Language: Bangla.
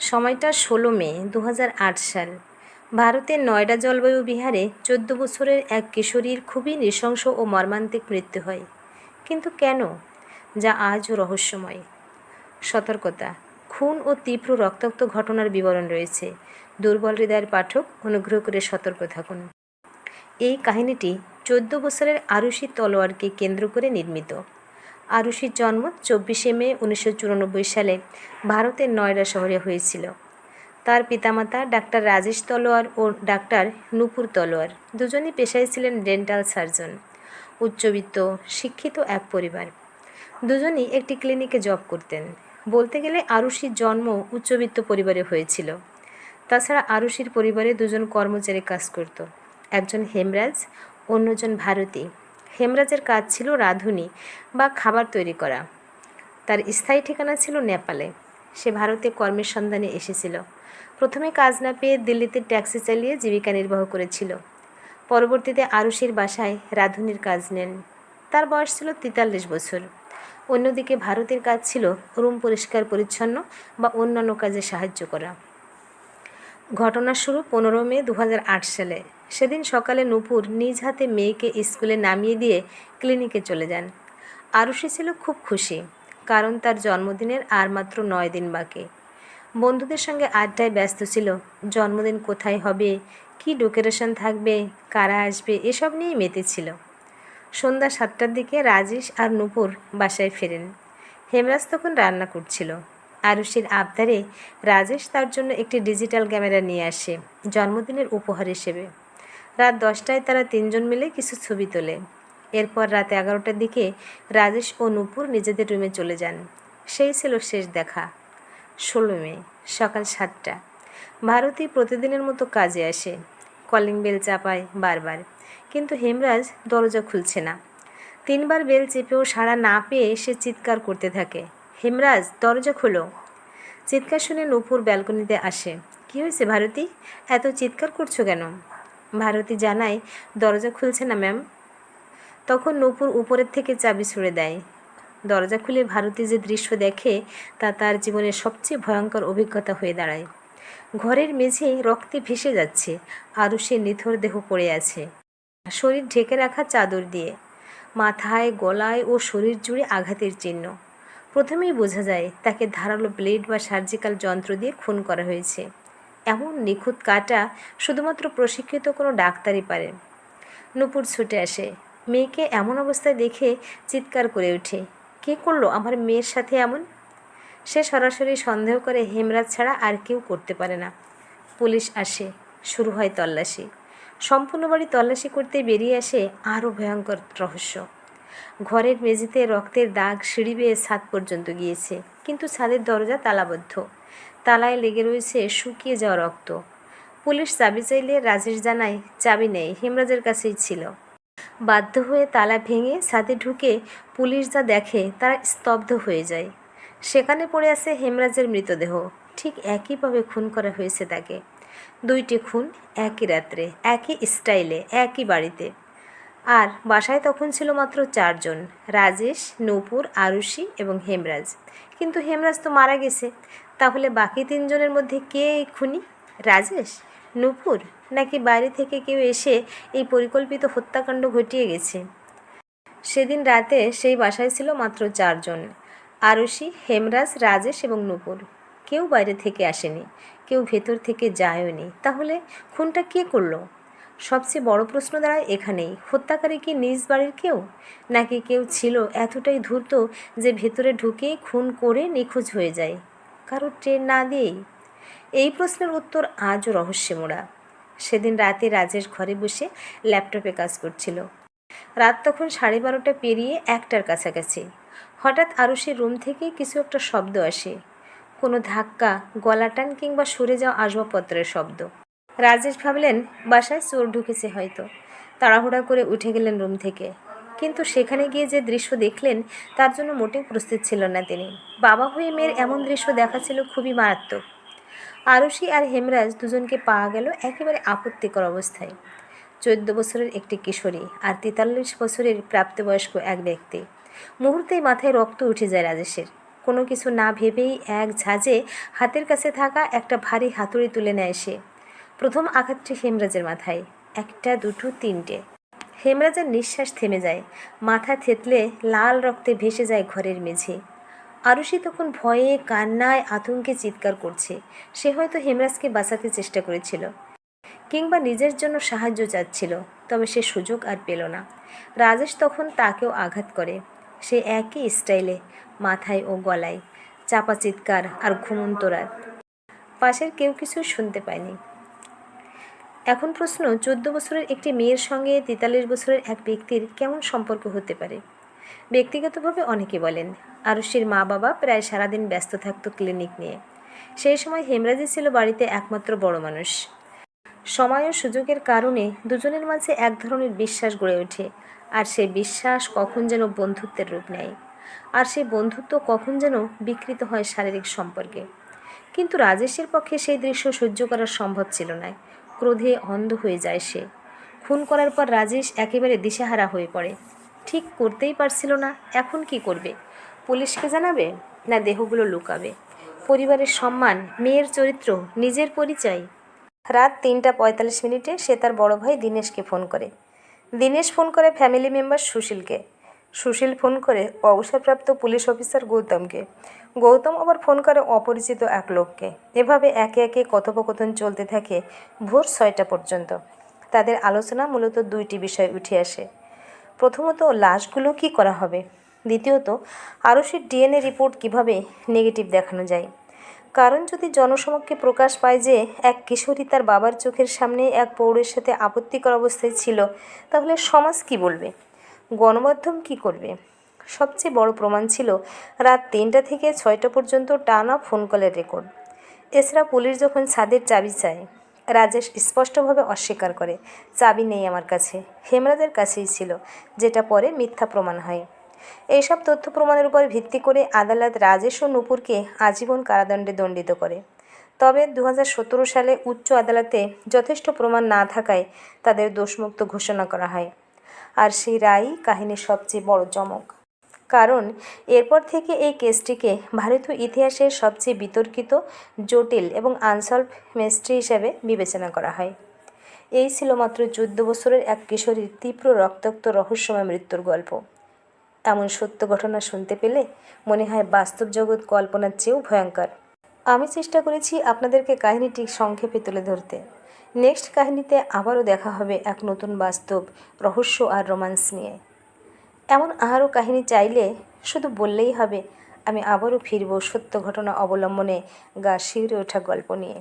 সময়টা ষোলো মে দু হাজার আট সাল। ভারতের নয়ডা জলবায়ু বিহারে চোদ্দ বছরের এক কিশোরীর খুবই নৃশংস ও মর্মান্তিক মৃত্যু হয়। কিন্তু কেন? যা আজও রহস্যময়। সতর্কতা, খুন ও তীব্র রক্তাক্ত ঘটনার বিবরণ রয়েছে। দুর্বল হৃদয়ের পাঠক অনুগ্রহ করে সতর্ক থাকুন। এই কাহিনীটি চোদ্দ বছরের আরুষি তলোয়ারকে কেন্দ্র করে নির্মিত। আরুষির জন্ম চব্বিশে মে উনিশশো চুরানব্বই সালে ভারতের নয়ডা শহরে হয়েছিল। তার পিতামাতা ডাক্তার রাজেশ তলোয়ার ও ডাক্তার নূপুর তলোয়ার দুজনই পেশায় ছিলেন ডেন্টাল সার্জন, উচ্চবিত্ত, শিক্ষিত এক পরিবার। দুজনই একটি ক্লিনিকে জব করতেন। বলতে গেলে আরুষির জন্ম উচ্চবিত্ত পরিবারে হয়েছিল। তাছাড়া আরুষির পরিবারে দুজন কর্মচারী কাজ করত, একজন হেমরাজ, অন্যজন ভারতী। হেমরাজের কাজ ছিল রাঁধুনি বা খাবার তৈরি করা। তার স্থায়ী ঠিকানা ছিল নেপালে। সে ভারতে কর্মের সন্ধানে এসেছিল। প্রথমে কাজ না পেয়ে দিল্লিতে ট্যাক্সি চালিয়ে জীবিকা নির্বাহ করেছিল। পরবর্তীতে আরুষির বাসায় রাঁধুনির কাজ নেন। তার বয়স ছিল তেতাল্লিশ বছর। অন্যদিকে ভারতের কাজ ছিল রুম পরিষ্কার, পরিচ্ছন্ন বা অন্যান্য কাজে সাহায্য করা। ঘটনার শুরু পনেরো মে দু হাজার আট সালে। সেদিন সকালে নূপুর নিজ হাতে মেয়েকে স্কুলে নামিয়ে দিয়ে ক্লিনিকে চলে যান। আরুষি ছিল খুব খুশি, কারণ তার জন্মদিনের আর মাত্র নয় দিন বাকি। বন্ধুদের সঙ্গে আড্ডায় ব্যস্ত ছিল, জন্মদিন কোথায় হবে, কি ডেকোরেশন থাকবে, কারা আসবে, এসব নিয়েই মেতেছিল সন্ধ্যা সাতটার দিকে রাজেশ আর নূপুর বাসায় ফেরেন। হেমরাজ তখন রান্না করছিল। আরুষির আবদারে রাজেশ তার জন্য একটি ডিজিটাল ক্যামেরা নিয়ে আসে, জন্মদিনের উপহার হিসেবে। রাত দশটায় তারা তিনজন মিলে কিছু ছবি তোলে। এরপর রাত এগারোটার দিকে রাজেশ ও নূপুর নিজেদের রুমে চলে যান। সেই ছিল শেষ দেখা। ষোলো মে, সকাল সাতটা। ভারতী প্রতিদিনের মতো কাজে আসে। কলিং বেল চাপায় বারবার। কিন্তু হেমরাজ দরজা খুলছে না। তিনবার বেল চেপেও সাড়া না পেয়ে সে চিৎকার করতে থাকে। হেমরাজ, দরজা খোলো। চিৎকার শুনে নূপুর ব্যালকনিতে আসে। কী হয়েছে ভারতী? এত চিৎকার করছ কেন? ভারতী জানায়, দরজা খুলছে না, ম্যাম। তখন নূপুর উপরের থেকে চাবি ছুড়ে দেয়। দরজা খুলে ভারতী যে দৃশ্য দেখে, তা তার জীবনের সবচেয়ে ভয়ঙ্কর অভিজ্ঞতা হয়ে দাঁড়ায়। ঘরের মেঝে রক্তে ভেসে যাচ্ছে, আরও সে নিথর দেহ পড়ে আছে। শরীর ঢেকে রাখা চাদর দিয়ে, মাথায়, গলায় ও শরীর জুড়ে আঘাতের চিহ্ন। প্রথমেই বোঝা যায়, তাকে ধারালো ব্লেড বা সার্জিক্যাল যন্ত্র দিয়ে খুন করা হয়েছে। এমন নিখুঁত কাটা শুধুমাত্র প্রশিক্ষিত কোনো ডাক্তারই পারে। নূপুর ছুটে আসে। মেয়েকে এমন অবস্থায় দেখে চিৎকার করে ওঠে, কে করল? আমার মেয়ের সাথে এমন? সে সরাসরি সন্দেহ করে হেমরাজ ছাড়া আর কেউ করতে পারে না। পুলিশ আসে, শুরু হয় তল্লাশি। সম্পূর্ণ বাড়ি তল্লাশি করতে বেরিয়ে আসে আরও ভয়ঙ্কর রহস্য। ঘরের মেঝেতে রক্তের দাগ সিঁড়ি বেয়ে ছাদ পর্যন্ত গিয়েছে, কিন্তু ছাদের দরজা তালাবদ্ধ। তালায় লেগে রয়েছে শুকিয়ে যাওয়া রক্ত। পুলিশ চাবি চাইলে রাজেশ জানায়, চাবি নেই, হেমরাজের কাছেই ছিল। বাধ্য হয়ে তালা ভেঙে ছাদে ঢুকে পুলিশ যা দেখে তারা স্তব্ধ হয়ে যায়। সেখানে পড়ে আছে হেমরাজের মৃতদেহ। ঠিক একইভাবে খুন করা হয়েছে তাকে। দুইটি খুন একই রাত্রে, একই স্টাইলে, একই বাড়িতে। আর বাসায় তখন ছিল মাত্র চারজন, রাজেশ, নূপুর আরুষি এবং হেমরাজ। কিন্তু হেমরাজ তো মারা গেছে। তাহলে বাকি তিনজনের মধ্যে কে খুনি? রাজেশ? নূপুর? নাকি বাইরে থেকে কেউ এসে এই পরিকল্পিত হত্যাকাণ্ড ঘটিয়ে গেছে? সেদিন রাতে সেই বাসায় ছিল মাত্র চারজন আরুষি হেমরাজ, রাজেশ এবং নূপুর। কেউ বাইরে থেকে আসেনি, কেউ ভেতর থেকে যায়ওনি তাহলে খুনটা কে করল? সবচেয়ে বড় প্রশ্ন দাঁড়ায় এখানেই, হত্যাকারী কি নিজ বাড়ির কেউ? নাকি কেউ ছিল এতটাই ধূর্ত যে ভেতরে ঢুকে খুন করে নিখোঁজ হয়ে যায়? কারোর ট্রেন না দিয়েই? এই প্রশ্নের উত্তর আজও রহস্যে মোড়া সেদিন রাতে রাজেশ ঘরে বসে ল্যাপটপে কাজ করছিল। রাত তখন সাড়ে বারোটা পেরিয়ে একটার কাছাকাছি। হঠাৎ আরও সে রুম থেকে কিছু একটা শব্দ আসে। কোনো ধাক্কা গলা টান কিংবা সরে যাওয়া আসবাবপত্রের শব্দ। রাজেশ ভাবলেন, বাসায় চোর ঢুকেছে হয়তো। তাড়াহুড়া করে উঠে গেলেন রুম থেকে। কিন্তু সেখানে গিয়ে যে দৃশ্য দেখলেন, তার জন্য মোটেও প্রস্তুত ছিল না তিনি। বাবা হয়ে মেয়ের এমন দৃশ্য দেখা ছিল খুবই মারাত্মক। আরুষি আর হেমরাজ দুজনকে পাওয়া গেল একেবারে আপত্তিকর অবস্থায়। চোদ্দ বছরের একটি কিশোরী আর তেতাল্লিশ বছরের প্রাপ্তবয়স্ক এক ব্যক্তি। মুহূর্তেই মাথায় রক্ত উঠে যায় রাজেশের। কোনো কিছু না ভেবেই এক ঝাঁজে হাতের কাছে থাকা একটা ভারী হাতুড়ি তুলে নেয় সে। প্রথম আঘাতটি হেমরাজের মাথায়, একটা, দুটো, তিনটে। হেমরাজের নিঃশ্বাস থেমে যায়। মাথা থেতলে লাল রক্তে ভেসে যায় ঘরের মেঝে। আরুষি তখন ভয়ে, কান্নায়, আতঙ্কে চিৎকার করছে। সে হয়তো হেমরাজকে বাঁচাতে চেষ্টা করেছিল কিংবা নিজের জন্য সাহায্য চাচ্ছিল, তবে সে সুযোগ আর পেল না। রাজেশ তখন তাকেও আঘাত করে। সে একই স্টাইলে, মাথায় ও গলায়, চাপা চিৎকার আর ঘুমন্ত রাত। পাশের কেউ কিছু শুনতে পায়নি। এখন প্রশ্ন, চোদ্দ বছরের একটি মেয়ের সঙ্গে তেতাল্লিশ বছরের এক ব্যক্তির কেমন সম্পর্ক হতে পারে? ব্যক্তিগতভাবে অনেকে বলেন আরুষির মা বাবা প্রায় সারাদিন ব্যস্ত থাকত ক্লিনিক নিয়ে। সেই সময় হেমরাজি ছিল বাড়িতে একমাত্র বড় মানুষ। সময় ও সুযোগের কারণে দুজনের মাঝে এক ধরনের বিশ্বাস গড়ে ওঠে, আর সেই বিশ্বাস কখন যেন বন্ধুত্বের রূপ নেয়, আর সেই বন্ধুত্ব কখন যেন বিকৃত হয় শারীরিক সম্পর্কে। কিন্তু রাজেশের পক্ষে সেই দৃশ্য সহ্য করা সম্ভব ছিল না। ক্রোধে অন্ধ হয়ে যায় সে। খুন করার পর রাজেশ একেবারে দিশেহারা হয়ে পড়ে। ঠিক করতেই পারছিল না, এখন কি করবে? পুলিশকে জানাবে, না দেহগুলো লুকাবে? পরিবারের সম্মান, মেয়ের চরিত্র, নিজের পরিচয়? রাত তিনটা পঁয়তাল্লিশ মিনিটে সে তার বড় ভাই দিনেশকে ফোন করে। দিনেশ ফোন করে ফ্যামিলি মেম্বার সুশীলকে। সুশীল ফোন করে অবসরপ্রাপ্ত পুলিশ অফিসার গৌতমকে। গৌতম আবার ফোন করে অপরিচিত এক লোককে। এভাবে একে একে কথোপকথন চলতে থাকে ভোর ছয়টা পর্যন্ত। তাদের আলোচনা মূলত দুইটি বিষয় উঠে আসে। প্রথমত, লাশগুলো কি করা হবে? দ্বিতীয়ত আরশির ডিএনএ রিপোর্ট কীভাবে নেগেটিভ দেখানো যায়? কারণ যদি জনসমক্ষে প্রকাশ পায় যে এক কিশোরী তার বাবার চোখের সামনে এক পৌরের সাথে আপত্তিকর অবস্থায় ছিল, তাহলে সমাজ কি বলবে? গণমাধ্যম কি করবে? সবচেয়ে বড় প্রমাণ ছিল রাত তিনটা থেকে ছয়টা পর্যন্ত টানা ফোন কলের রেকর্ড। এছাড়া পুলিশ যখন ছাদের চাবি চায়, রাজেশ স্পষ্টভাবে অস্বীকার করে, চাবি নেই আমার কাছে। হেমরাজের কাছেই ছিল, যেটা পরে মিথ্যা প্রমাণ হয়। এইসব তথ্য প্রমাণের উপর ভিত্তি করে আদালত রাজেশ ও নূপুরকে আজীবন কারাদণ্ডে দণ্ডিত করে। তবে দু হাজার সতেরো সালে উচ্চ আদালতে যথেষ্ট প্রমাণ না থাকায় তাদের দোষমুক্ত ঘোষণা করা হয়। আর সেই রায়ই কাহিনীর সবচেয়ে বড় চমক। কারণ এরপর থেকে এই কেসটিকে ভারতীয় ইতিহাসের সবচেয়ে বিতর্কিত, জটিল এবং আনসলভ মিস্ট্রি হিসেবে বিবেচনা করা হয়। এই ছিল মাত্র চোদ্দ বছরের এক কিশোরীর তীব্র রক্তাক্ত রহস্যময় মৃত্যুর গল্প। এমন সত্য ঘটনা শুনতে পেলে মনে হয় বাস্তব জগৎ কল্পনার চেয়েও ভয়ঙ্কর। আমি চেষ্টা করেছি আপনাদেরকে কাহিনীটি সংক্ষেপে তুলে ধরতে। নেক্সট কাহিনীতে আবারও দেখা হবে এক নতুন বাস্তব রহস্য আর রোমান্স নিয়ে। এমন আরও কাহিনী চাইলে শুধু বললেই হবে, আমি আবারও ফিরব সত্য ঘটনা অবলম্বনে, গা শিউরে ওঠা গল্প নিয়ে।